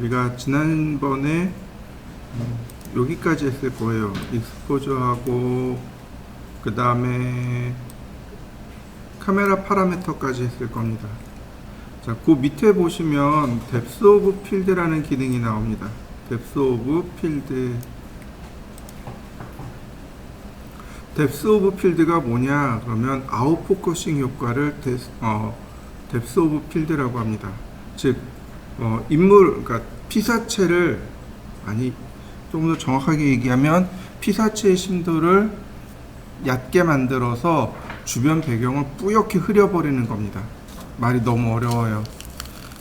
우리가 지난번에 음, 여기까지 했을 거예요. 익스포저하고 그 다음에 카메라 파라미터까지 했을 겁니다. 자, 그 밑에 보시면 뎁스 오브 필드라는 기능이 나옵니다. 뎁스 오브 필드. 뎁스 오브 필드가 뭐냐? 그러면 아웃 포커싱 효과를 뎁, 어, 뎁스 오브 필드라고 합니다. 즉, 어, 인물, 그러니까 피사체를 아니 좀 더 정확하게 얘기하면 피사체의 심도를 얕게 만들어서 주변 배경을 뿌옇게 흐려버리는 겁니다. 말이 너무 어려워요.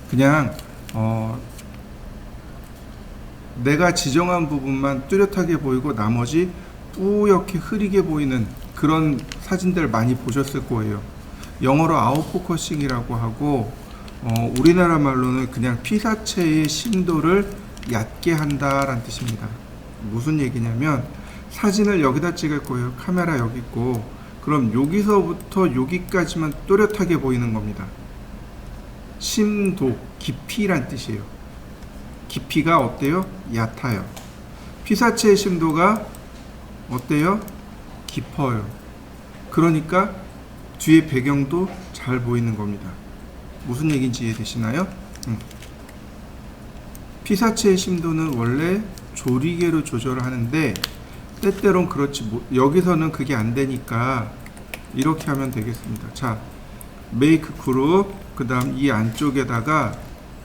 그냥 어, 내가 지정한 부분만 뚜렷하게 보이고 나머지 뿌옇게 흐리게 보이는 그런 사진들 많이 보셨을 거예요. 영어로 아웃포커싱이라고 하고 어, 우리나라 말로는 그냥 피사체의 심도를 얕게 한다라는 뜻입니다. 무슨 얘기냐면 사진을 여기다 찍을 거예요. 카메라 여기 있고 그럼 여기서부터 여기까지만 또렷하게 보이는 겁니다. 심도, 깊이란 뜻이에요. 깊이가 어때요? 얕아요. 피사체의 심도가 어때요? 깊어요. 그러니까 뒤에 배경도 잘 보이는 겁니다. 무슨 얘기인지 이해되시나요? 음. 피사체의 심도는 원래 조리개로 조절을 하는데 때때론 그렇지 못, 여기서는 그게 안 되니까 이렇게 하면 되겠습니다. 자, 메이크 그룹 그 다음 이 안쪽에다가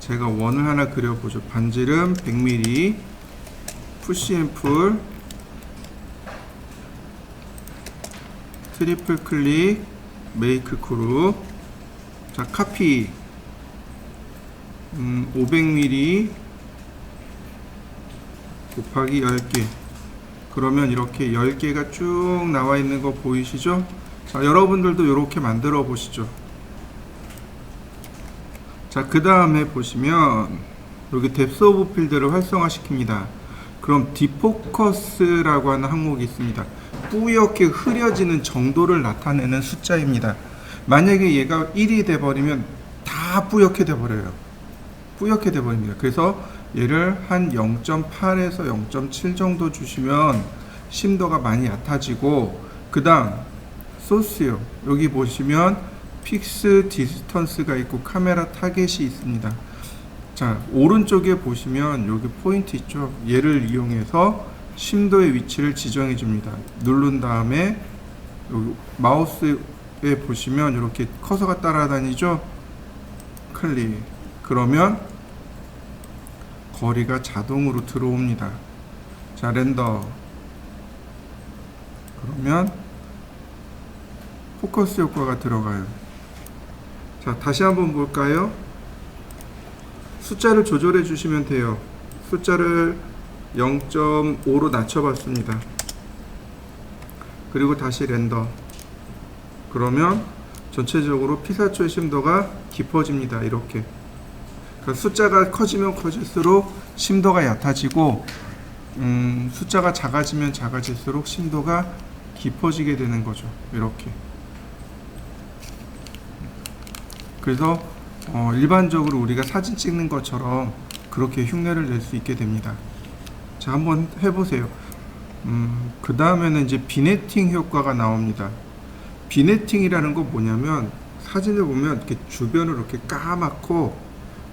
제가 원을 하나 그려보죠. 반지름 100mm 푸시 앰플 트리플 클릭 메이크 그룹 자 카피. 음, 500mm 곱하기 10개. 그러면 이렇게 10개가 쭉 나와 있는 거 보이시죠? 자 여러분들도 이렇게 만들어 보시죠. 자그 다음에 보시면 여기 뎁스 오브 필드를 활성화 시킵니다. 그럼 디포커스라고 하는 항목이 있습니다. 뿌옇게 흐려지는 정도를 나타내는 숫자입니다 만약에 얘가 1이 돼버리면 다 뿌옇게 돼버려요. 뿌옇게 돼버립니다. 그래서 얘를 한 0.8에서 0.7 정도 주시면 심도가 많이 얕아지고 그 다음 소스요. 여기 보시면 픽스 디스턴스가 있고 카메라 타겟이 있습니다. 자 오른쪽에 보시면 여기 포인트 있죠? 얘를 이용해서 심도의 위치를 지정해 줍니다. 누른 다음에 여기 마우스 에 보시면 이렇게 커서가 따라다니죠 클릭 그러면 거리가 자동으로 들어옵니다. 자, 렌더. 그러면 포커스 효과가 들어가요. 자, 다시 한번 볼까요? 숫자를 조절해 주시면 돼요. 숫자를 0.5로 낮춰봤습니다. 그리고 다시 렌더. 그러면 전체적으로 피사초의 심도가 깊어집니다. 이렇게. 그 숫자가 커지면 커질수록 심도가 얕아지고 음, 숫자가 작아지면 작아질수록 심도가 깊어지게 되는 거죠. 이렇게. 그래서 어, 일반적으로 우리가 사진 찍는 것처럼 그렇게 흉내를 낼 수 있게 됩니다. 자, 한번 해보세요. 음, 그 다음에는 이제 비네팅 효과가 나옵니다. 비네팅이라는 건 뭐냐면 사진을 보면 이렇게 주변을 이렇게 까맣고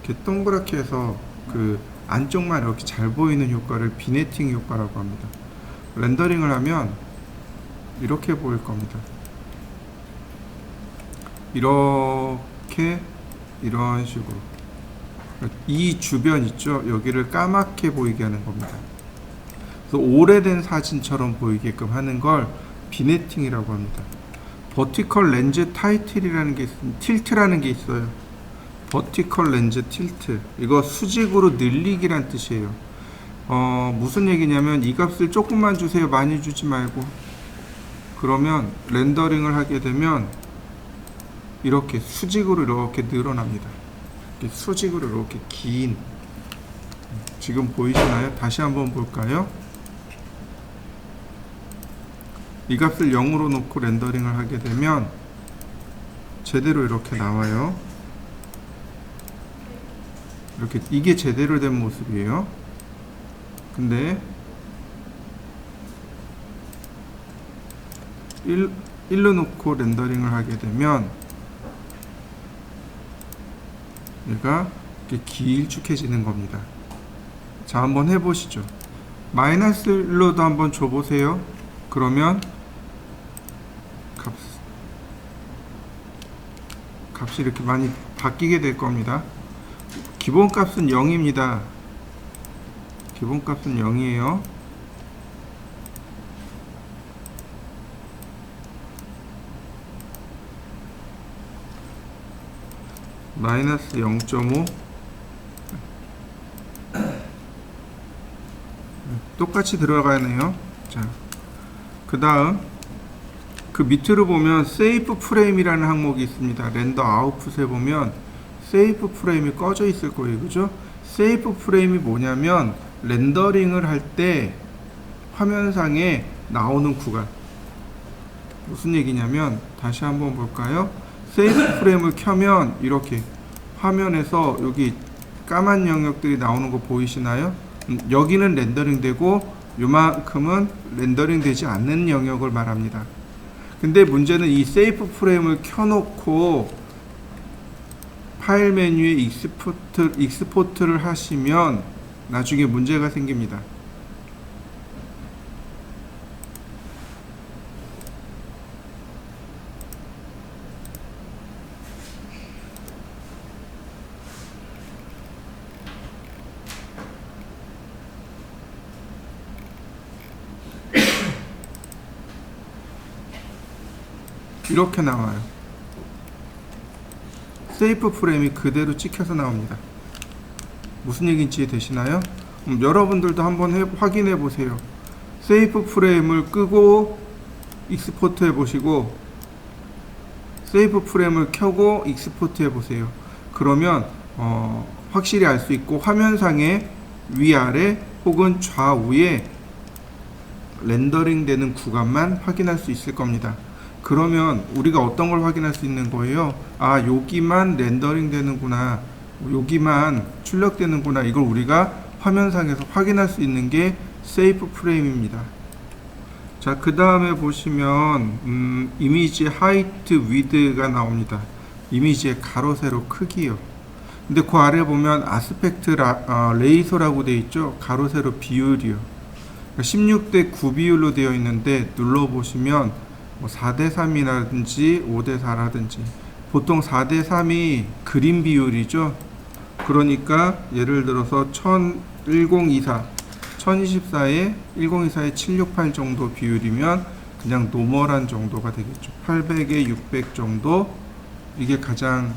이렇게 동그랗게 해서 그 안쪽만 이렇게 잘 보이는 효과를 비네팅 효과라고 합니다. 렌더링을 하면 이렇게 보일 겁니다. 이렇게 이런 식으로 이 주변 있죠? 여기를 까맣게 보이게 하는 겁니다. 그래서 오래된 사진처럼 보이게끔 하는 걸 비네팅이라고 합니다. 버티컬 렌즈 타이틀이라는 게 있습니다. 틸트라는 게 있어요. 버티컬 렌즈 틸트 이거 수직으로 늘리기란 뜻이에요 어, 무슨 얘기냐면 이 값을 조금만 주세요 많이 주지 말고 그러면 렌더링을 하게 되면 이렇게 수직으로 이렇게 늘어납니다 이렇게 수직으로 이렇게 긴 지금 보이시나요? 다시 한번 볼까요? 이 값을 0으로 놓고 렌더링을 하게 되면 제대로 이렇게 나와요 이렇게 이게 제대로 된 모습이에요. 근데 1, 1로 놓고 렌더링을 하게 되면 얘가 이렇게 길쭉해지는 겁니다. 자, 한번 해보시죠. 마이너스 1로도 한번 줘보세요. 그러면 값, 값이 이렇게 많이 바뀌게 될 겁니다. 기본값은 0입니다. 기본값은 0이에요. 마이너스 0.5 똑같이 들어가네요. 자, 그 다음 그 밑으로 보면 세이프 프레임이라는 항목이 있습니다. 렌더 아웃풋에 보면 세이프 프레임이 꺼져 있을 거예요. 그죠? 세이프 프레임이 뭐냐면 렌더링을 할 때 화면상에 나오는 구간 무슨 얘기냐면 다시 한번 볼까요? 세이프 프레임을 켜면 이렇게 화면에서 여기 까만 영역들이 나오는 거 보이시나요? 음, 여기는 렌더링 되고 요만큼은 렌더링 되지 않는 영역을 말합니다. 근데 문제는 이 세이프 프레임을 켜놓고 파일 메뉴에 익스포트, 익스포트를 하시면 나중에 문제가 생깁니다. 이렇게 나와요. 세이프 프레임이 그대로 찍혀서 나옵니다. 무슨 얘기인지 되시나요? 음, 여러분들도 한번 해- 확인해 보세요. 세이프 프레임을 끄고 익스포트 해 보시고 세이프 프레임을 켜고 익스포트 해 보세요. 그러면 어, 확실히 알 수 있고 화면상에 위아래 혹은 좌우에 렌더링 되는 구간만 확인할 수 있을 겁니다. 그러면 우리가 어떤 걸 확인할 수 있는 거예요? 아, 여기만 렌더링 되는구나. 여기만 출력되는구나. 이걸 우리가 화면상에서 확인할 수 있는 게 세이프 프레임입니다. 자, 그 다음에 보시면, 음, 이미지 하이트 위드가 나옵니다. 이미지의 가로, 세로 크기요. 근데 그 아래 보면 아스펙트 라, 어, 레이소라고 되어 있죠? 가로, 세로 비율이요. 16대 9 비율로 되어 있는데 눌러 보시면 뭐 4대 3이라든지 5대 4라든지 보통 4대 3이 그림 비율이죠. 그러니까 예를 들어서 1024, 1024에 1024에 768 정도 비율이면 그냥 노멀한 정도가 되겠죠. 800에 600 정도 이게 가장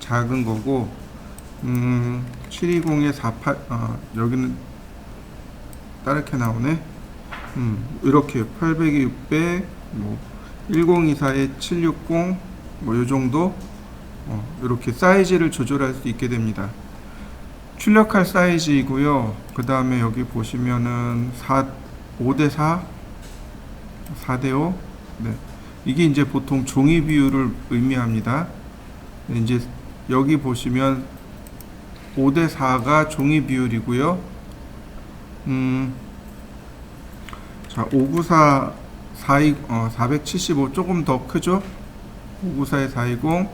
작은 거고 음, 720에 48 어, 여기는 다르게 나오네. 음, 이렇게 800에 600, 뭐 1024에 760, 뭐 요 정도 어, 이렇게 사이즈를 조절할 수 있게 됩니다. 출력할 사이즈이고요. 그 다음에 여기 보시면은 4, 5대 4, 4대 5, 네. 이게 이제 보통 종이 비율을 의미합니다. 네, 이제 여기 보시면 5대 4가 종이 비율이고요. 음, 자, 594, 420, 어, 475 조금 더 크죠? 594에 420,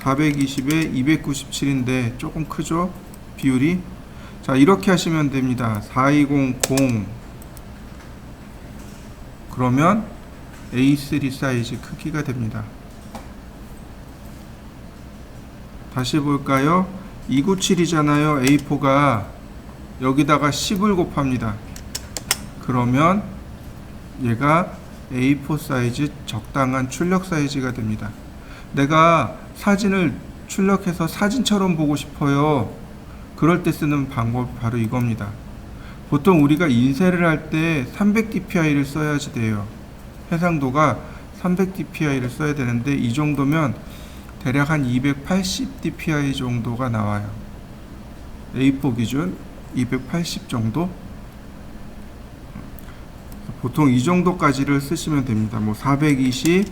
420에 297인데 조금 크죠? 비율이. 자, 이렇게 하시면 됩니다. 4200 그러면 A3 사이즈 크기가 됩니다. 다시 볼까요? 297이잖아요. A4가 여기다가 10을 곱합니다. 그러면 얘가 A4 사이즈 적당한 출력 사이즈가 됩니다. 내가 사진을 출력해서 사진처럼 보고 싶어요. 그럴 때 쓰는 방법이 바로 이겁니다. 보통 우리가 인쇄를 할 때 300dpi를 써야지 돼요. 해상도가 300dpi를 써야 되는데 이 정도면 대략 한 280dpi 정도가 나와요. A4 기준 280 정도? 보통 이 정도까지를 쓰시면 됩니다. 뭐 420,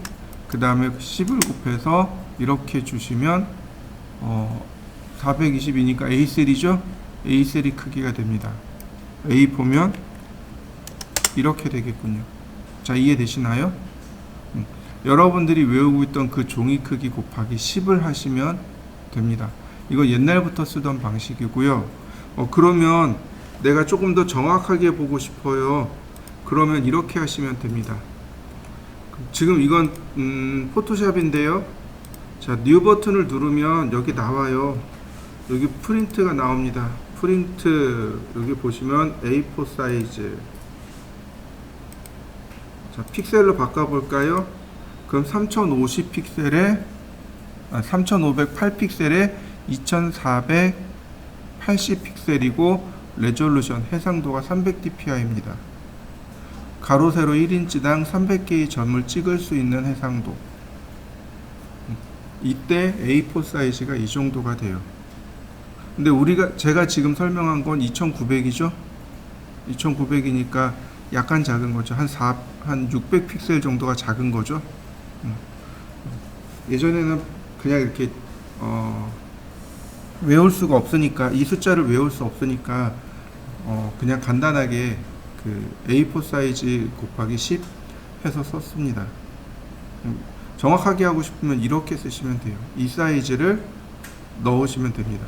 그 다음에 10을 곱해서 이렇게 주시면 어, 422니까 A3죠? A3 크기가 됩니다. A 보면 이렇게 되겠군요. 자, 이해되시나요? 음, 여러분들이 외우고 있던 그 종이 크기 곱하기 10을 하시면 됩니다. 이거 옛날부터 쓰던 방식이고요. 어, 그러면 내가 조금 더 정확하게 보고 싶어요. 그러면 이렇게 하시면 됩니다. 지금 이건 음, 포토샵인데요. 자, 뉴 버튼을 누르면 여기 나와요. 여기 프린트가 나옵니다. 프린트 여기 보시면 A4 사이즈. 자, 픽셀로 바꿔 볼까요? 그럼 3050 픽셀에 아, 3508 픽셀에 2480 픽셀이고 레졸루션 해상도가 300dpi입니다. 가로 세로 1인치당 300개의 점을 찍을 수 있는 해상도. 이때 A4 사이즈가 이 정도가 돼요. 근데 우리가 제가 지금 설명한 건 2900이죠? 2900이니까 약간 작은 거죠. 한 4, 한 600 픽셀 정도가 작은 거죠. 음. 예전에는 그냥 이렇게 어, 외울 수가 없으니까 이 숫자를 외울 수 없으니까 어, 그냥 간단하게 그 A4 사이즈 곱하기 10 해서 썼습니다. 음, 정확하게 하고 싶으면 이렇게 쓰시면 돼요. 이 사이즈를 넣으시면 됩니다.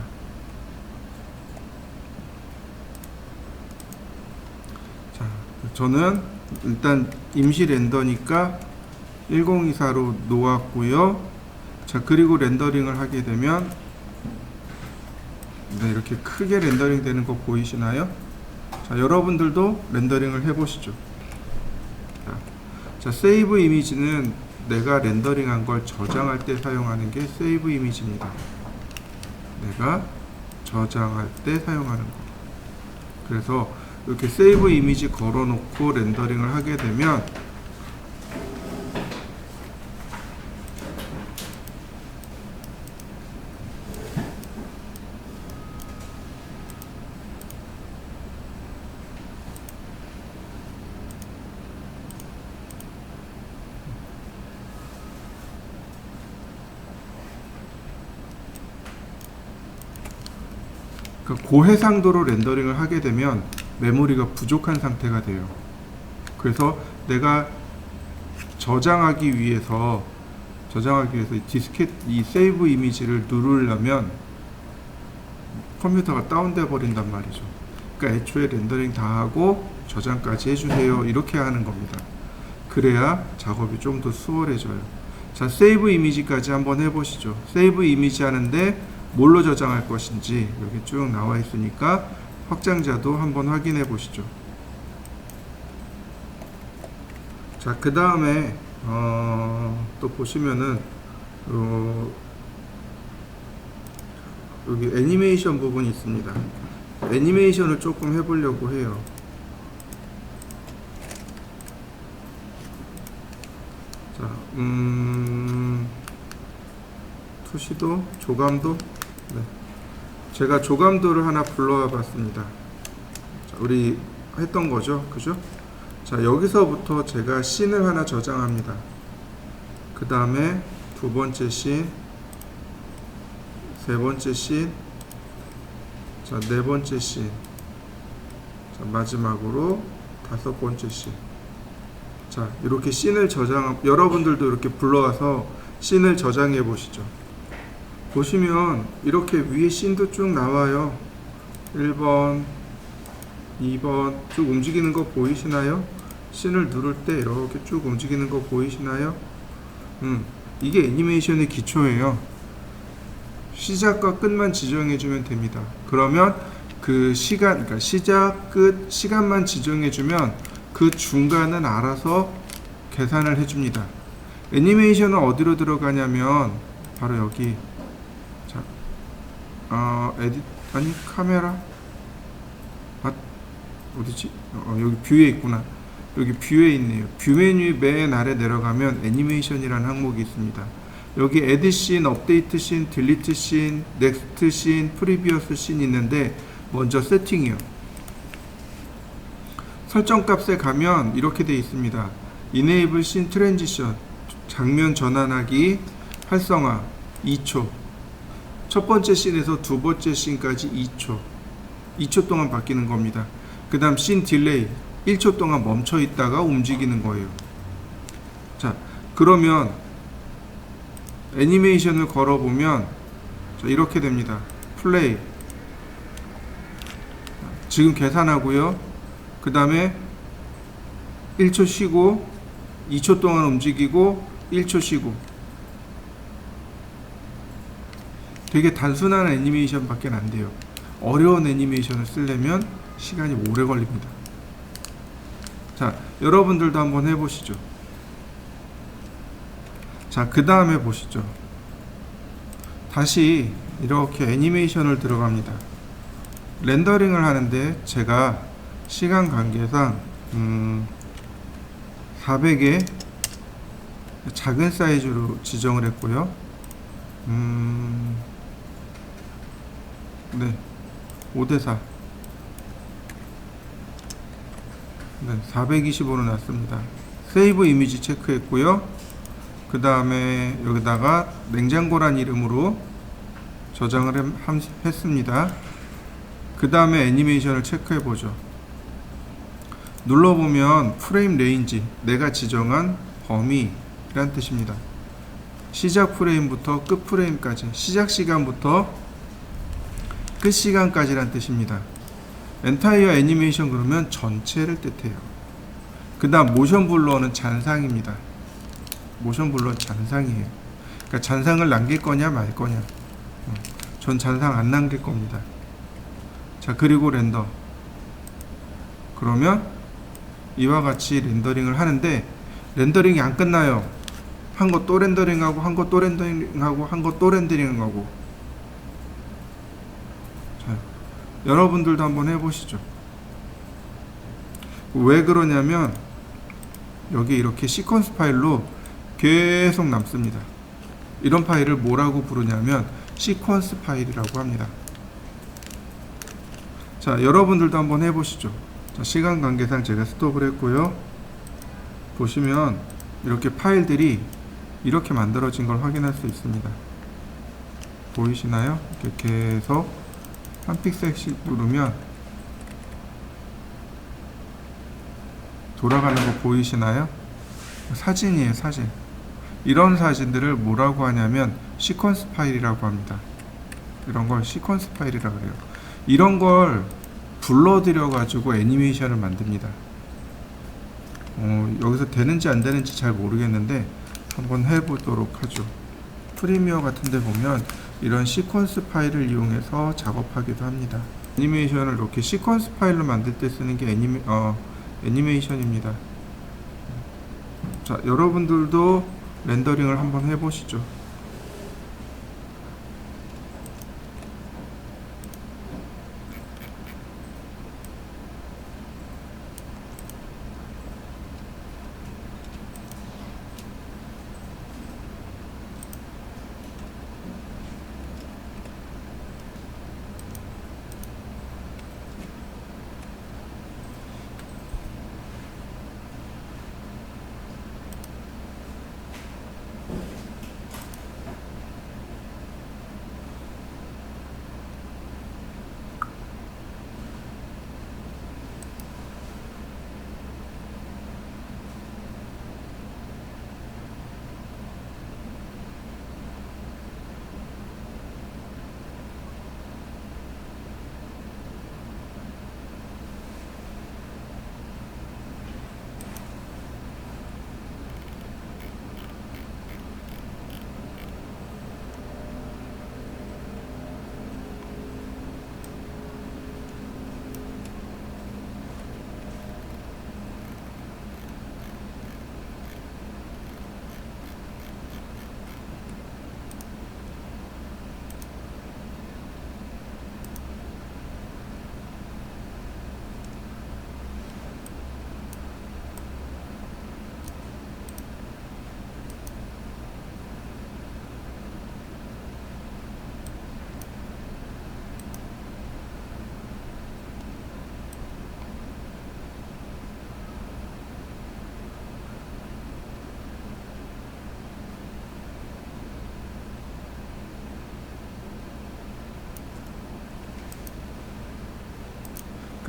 자, 저는 일단 임시 렌더니까 1024로 놓았고요. 자, 그리고 렌더링을 하게 되면 네, 이렇게 크게 렌더링 되는 거 보이시나요? 자, 여러분들도 렌더링을 해보시죠. 자, 자, 세이브 이미지는 내가 렌더링한 걸 저장할 때 사용하는 게 세이브 이미지입니다. 내가 저장할 때 사용하는 거. 그래서 이렇게 세이브 이미지 걸어놓고 렌더링을 하게 되면 그 고해상도로 렌더링을 하게 되면 메모리가 부족한 상태가 돼요. 그래서 내가 저장하기 위해서 저장하기 위해서 이 디스켓 이 세이브 이미지를 누르려면 컴퓨터가 다운돼 버린단 말이죠. 그러니까 애초에 렌더링 다 하고 저장까지 해주세요 이렇게 하는 겁니다. 그래야 작업이 좀 더 수월해져요. 자, 세이브 이미지까지 한번 해보시죠. 세이브 이미지 하는데 뭘로 저장할 것인지 여기 쭉 나와 있으니까 확장자도 한번 확인해 보시죠. 자, 그 다음에 어, 또 보시면은 어, 여기 애니메이션 부분이 있습니다. 애니메이션을 조금 해보려고 해요. 자, 음, 투시도, 조감도, 네. 제가 조감도를 하나 불러와 봤습니다. 자, 우리 했던 거죠, 그죠? 자, 여기서부터 제가 씬을 하나 저장합니다. 그 다음에 두 번째 씬, 세 번째 씬, 자, 네 번째 씬, 자, 마지막으로 다섯 번째 씬. 자, 이렇게 씬을 저장, 여러분들도 이렇게 불러와서 씬을 저장해 보시죠. 보시면 이렇게 위에 씬도 쭉 나와요. 1번, 2번 쭉 움직이는 거 보이시나요? 씬을 누를 때 이렇게 쭉 움직이는 거 보이시나요? 음, 이게 애니메이션의 기초예요. 시작과 끝만 지정해 주면 됩니다. 그러면 그 시간, 그러니까 시작, 끝, 시간만 지정해 주면 그 중간은 알아서 계산을 해 줍니다. 애니메이션은 어디로 들어가냐면 바로 여기 자, 어, 에디 아니 카메라 아 어디지? 어, 여기 뷰에 있구나. 여기 뷰에 있네요. 뷰 메뉴 맨 아래 내려가면 애니메이션이라는 항목이 있습니다. 여기 에디 씬, 업데이트 씬, 딜리트 씬, 넥스트 씬, 프리비어스 씬 있는데 먼저 세팅이요. 설정 값에 가면 이렇게 돼 있습니다. Enable Scene Transition 장면 전환하기 활성화 2초 첫 번째 씬에서 두 번째 씬까지 2초. 2초 동안 바뀌는 겁니다. 그 다음 씬 딜레이 1초 동안 멈춰 있다가 움직이는 거예요. 자, 그러면 애니메이션을 걸어보면 자, 이렇게 됩니다. 플레이. 지금 계산하고요. 그 다음에 1초 쉬고 2초 동안 움직이고 1초 쉬고 되게 단순한 애니메이션밖에 안 돼요. 어려운 애니메이션을 쓰려면 시간이 오래 걸립니다. 자, 여러분들도 한번 해보시죠. 자, 그 다음에 보시죠. 다시 이렇게 애니메이션을 들어갑니다. 렌더링을 하는데 제가 시간 관계상 음, 400에 작은 사이즈로 지정을 했고요. 음, 네, 5대4. 네, 425로 놨습니다. 세이브 이미지 체크했고요. 그 다음에 여기다가 냉장고란 이름으로 저장을 했습니다. 그 다음에 애니메이션을 체크해 보죠. 눌러보면 프레임 레인지, 내가 지정한 범위란 뜻입니다. 시작 프레임부터 끝 프레임까지, 시작 시간부터 끝 시간까지란 뜻입니다. 엔타이어 애니메이션 그러면 전체를 뜻해요. 그 다음 모션 블러는 잔상입니다. 모션 블러 잔상이에요. 그러니까 잔상을 남길 거냐 말 거냐. 어, 전 잔상 안 남길 겁니다. 자 그리고 렌더. 그러면 이와 같이 렌더링을 하는데 렌더링이 안 끝나요. 한 거 또 렌더링하고 한 거 또 렌더링하고 한 거 또 렌더링하고. 자 여러분들도 한번 해보시죠. 왜 그러냐면 여기 이렇게 시퀀스 파일로 계속 남습니다. 이런 파일을 뭐라고 부르냐면 시퀀스 파일이라고 합니다. 자, 여러분들도 한번 해보시죠. 자, 시간 관계상 제가 스톱을 했고요. 보시면 이렇게 파일들이 이렇게 만들어진 걸 확인할 수 있습니다. 보이시나요? 이렇게 계속 한 픽셀씩 누르면 돌아가는 거 보이시나요? 사진이에요, 사진. 이런 사진들을 뭐라고 하냐면 시퀀스 파일이라고 합니다. 이런 걸 시퀀스 파일이라고 그래요. 이런 걸 불러들여 가지고 애니메이션을 만듭니다. 어, 여기서 되는지 안 되는지 잘 모르겠는데 한번 해보도록 하죠. 프리미어 같은 데 보면 이런 시퀀스 파일을 이용해서 작업하기도 합니다. 애니메이션을 이렇게 시퀀스 파일로 만들 때 쓰는 게 애니메, 어, 애니메이션입니다. 자, 여러분들도 렌더링을 한번 해보시죠.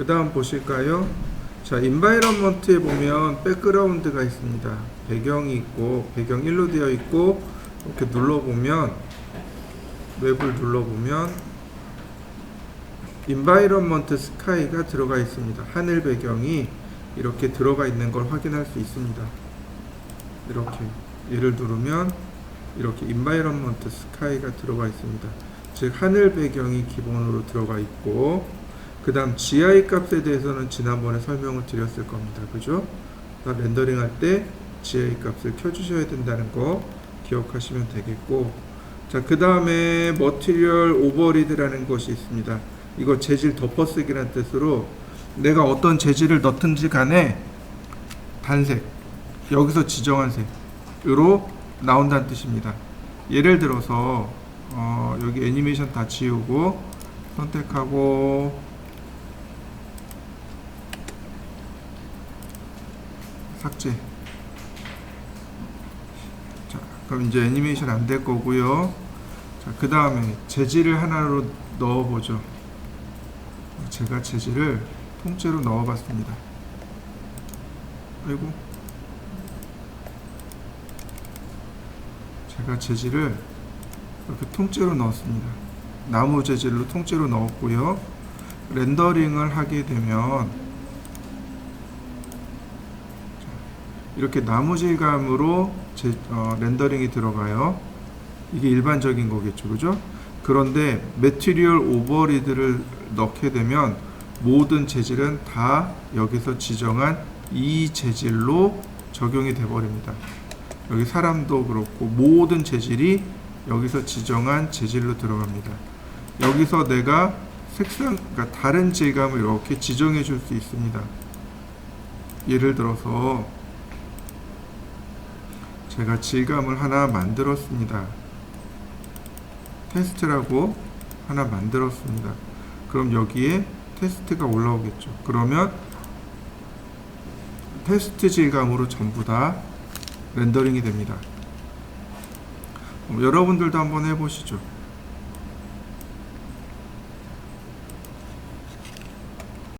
그 다음 보실까요? 자, 인바이런먼트에 보면 백그라운드가 있습니다. 배경이 있고, 배경 1로 되어 있고, 이렇게 눌러보면, 웹을 눌러보면, 인바이런먼트 스카이가 들어가 있습니다. 하늘 배경이 이렇게 들어가 있는 걸 확인할 수 있습니다. 이렇게 얘를 누르면 이렇게 인바이런먼트 스카이가 들어가 있습니다. 즉 하늘 배경이 기본으로 들어가 있고 그 다음 GI 값에 대해서는 지난번에 설명을 드렸을 겁니다. 그죠? 다 렌더링 할 때 GI 값을 켜주셔야 된다는 거 기억하시면 되겠고 자 그 다음에 머티리얼 오버리드라는 것이 있습니다. 이거 재질 덮어쓰기라는 뜻으로 내가 어떤 재질을 넣든지 간에 단색 여기서 지정한 색으로 나온다는 뜻입니다. 예를 들어서 어, 여기 애니메이션 다 지우고 선택하고 삭제. 자, 그럼 이제 애니메이션 안 될 거고요. 자, 그 다음에 재질을 하나로 넣어보죠. 제가 재질을 통째로 넣어봤습니다. 아이고. 제가 재질을 이렇게 통째로 넣었습니다. 나무 재질로 통째로 넣었고요. 렌더링을 하게 되면 이렇게 나무 질감으로 제, 어, 렌더링이 들어가요. 이게 일반적인 거겠죠, 그죠? 그런데 매트리얼 오버리드를 넣게 되면 모든 재질은 다 여기서 지정한 이 재질로 적용이 돼 버립니다. 여기 사람도 그렇고 모든 재질이 여기서 지정한 재질로 들어갑니다. 여기서 내가 색상, 그러니까 다른 질감을 이렇게 지정해 줄 수 있습니다. 예를 들어서 제가 질감을 하나 만들었습니다. 테스트라고 하나 만들었습니다. 그럼 여기에 테스트가 올라오겠죠. 그러면 테스트 질감으로 전부 다 렌더링이 됩니다. 어, 여러분들도 한번 해보시죠.